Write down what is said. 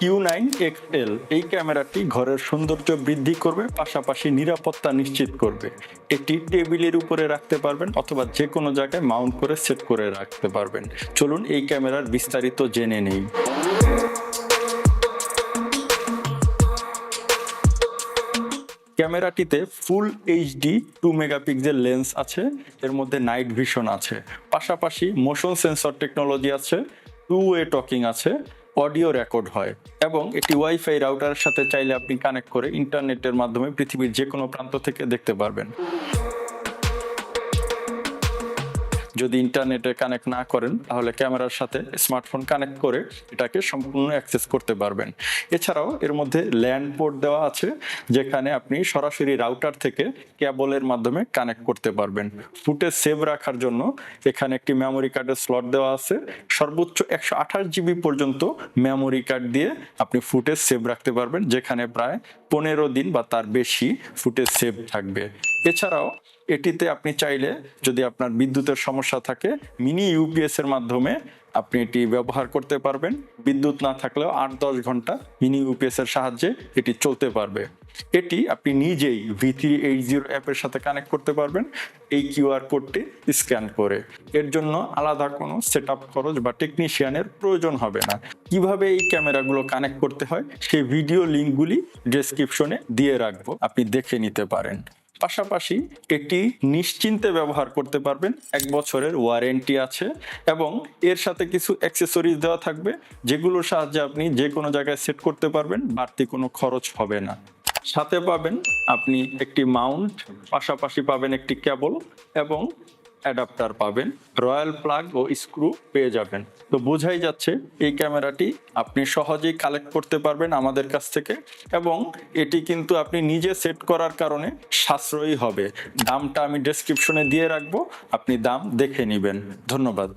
Q nine এল এই ক্যামেরাটি ঘরের সৌন্দর্য বৃদ্ধি করবে, পাশাপাশি নিরাপত্তা নিশ্চিত করবে। এটি টেবিলের উপরে রাখতে পারবেন অথবা যে কোনো জায়গায় মাউন্ট করে সেট করে রাখতে পারবেন। চলুন এই ক্যামেরার বিস্তারিত জেনে নেই। ক্যামেরাটিতে full HD two megapixel lens আছে, এর মধ্যে নাইট ভিশন আছে। পাশাপাশি মোশন সেন্সর টেকনোলজি আছে, টু ওয়ে টকিং আছে অডিও রেকর্ড হয় এবং এটি ওয়াইফাই রাউটারের সাথে চাইলে আপনি কানেক্ট করে ইন্টারনেটের মাধ্যমে পৃথিবীর যে কোনো প্রান্ত থেকে দেখতে পারবেন। যদি ইন্টারনেটে কানেক্ট না করেন, তাহলে ক্যামেরার সাথে স্মার্টফোন কানেক্ট করে এটাকে সম্পূর্ণ অ্যাক্সেস করতে পারবেন। এছাড়াও এর মধ্যে ল্যান্ড পোর্ট দেওয়া আছে, যেখানে আপনি সরাসরি রাউটার থেকে কেবলের মাধ্যমে কানেক্ট করতে পারবেন। ফুটেজ সেভ রাখার জন্য এখানে একটি মেমোরি কার্ডের স্লট দেওয়া আছে। সর্বোচ্চ একশো আঠাশ জিবি পর্যন্ত মেমোরি কার্ড দিয়ে আপনি ফুটেজ সেভ রাখতে পারবেন, যেখানে প্রায় পনেরো দিন বা তার বেশি ফুটেজ সেভ থাকবে। এছাড়াও, এটিতে আপনি চাইলে যদি আপনার বিদ্যুতের সমস্যা থাকে, মিনি ইউপিএস এর মাধ্যমে আপনি এটি ব্যবহার করতে পারবেন। বিদ্যুৎ না থাকলেও আট দশ ঘণ্টা মিনি ইউপিএস এর সাহায্যে এটি চলতে পারবে। এটি আপনি নিজেই ভি থ্রি এইট জিরো অ্যাপের সাথে কানেক্ট করতে পারবেন, এই কিউআর কোডটি স্ক্যান করে। এর জন্য আলাদা কোনো সেট আপ খরচ বা টেকনিশিয়ানের প্রয়োজন হবে না। কীভাবে এই ক্যামেরাগুলো কানেক্ট করতে হয়, সেই ভিডিও লিঙ্কগুলি ডেসক্রিপশনে দিয়ে রাখব, আপনি দেখে নিতে পারেন। পাশাপাশি এটি নিশ্চিন্তে ব্যবহার করতে পারবেন, এক বছরের ওয়ারেন্টি আছে এবং এর সাথে কিছু অ্যাক্সেসরিজ দেওয়া থাকবে, যেগুলোর সাহায্যে আপনি যে কোনো জায়গায় সেট করতে পারবেন, বাড়তি কোনো খরচ হবে না। সাথে পাবেন আপনি একটি মাউন্ট পাশাপাশি পাবেন একটি কেবল এবং অ্যাডাপ্টার পাবেন, রয়্যাল প্লাগ ও স্ক্রু পেয়ে যাবেন। তো বোঝাই যাচ্ছে এই ক্যামেরাটি আপনি সহজেই কালেক্ট করতে পারবেন আমাদের কাছ থেকে এবং এটি কিন্তু আপনি নিজে সেট করার কারণে সাশ্রয়ী হবে। দামটা আমি ডেসক্রিপশনে দিয়ে রাখব, আপনি দাম দেখে নেবেন। ধন্যবাদ।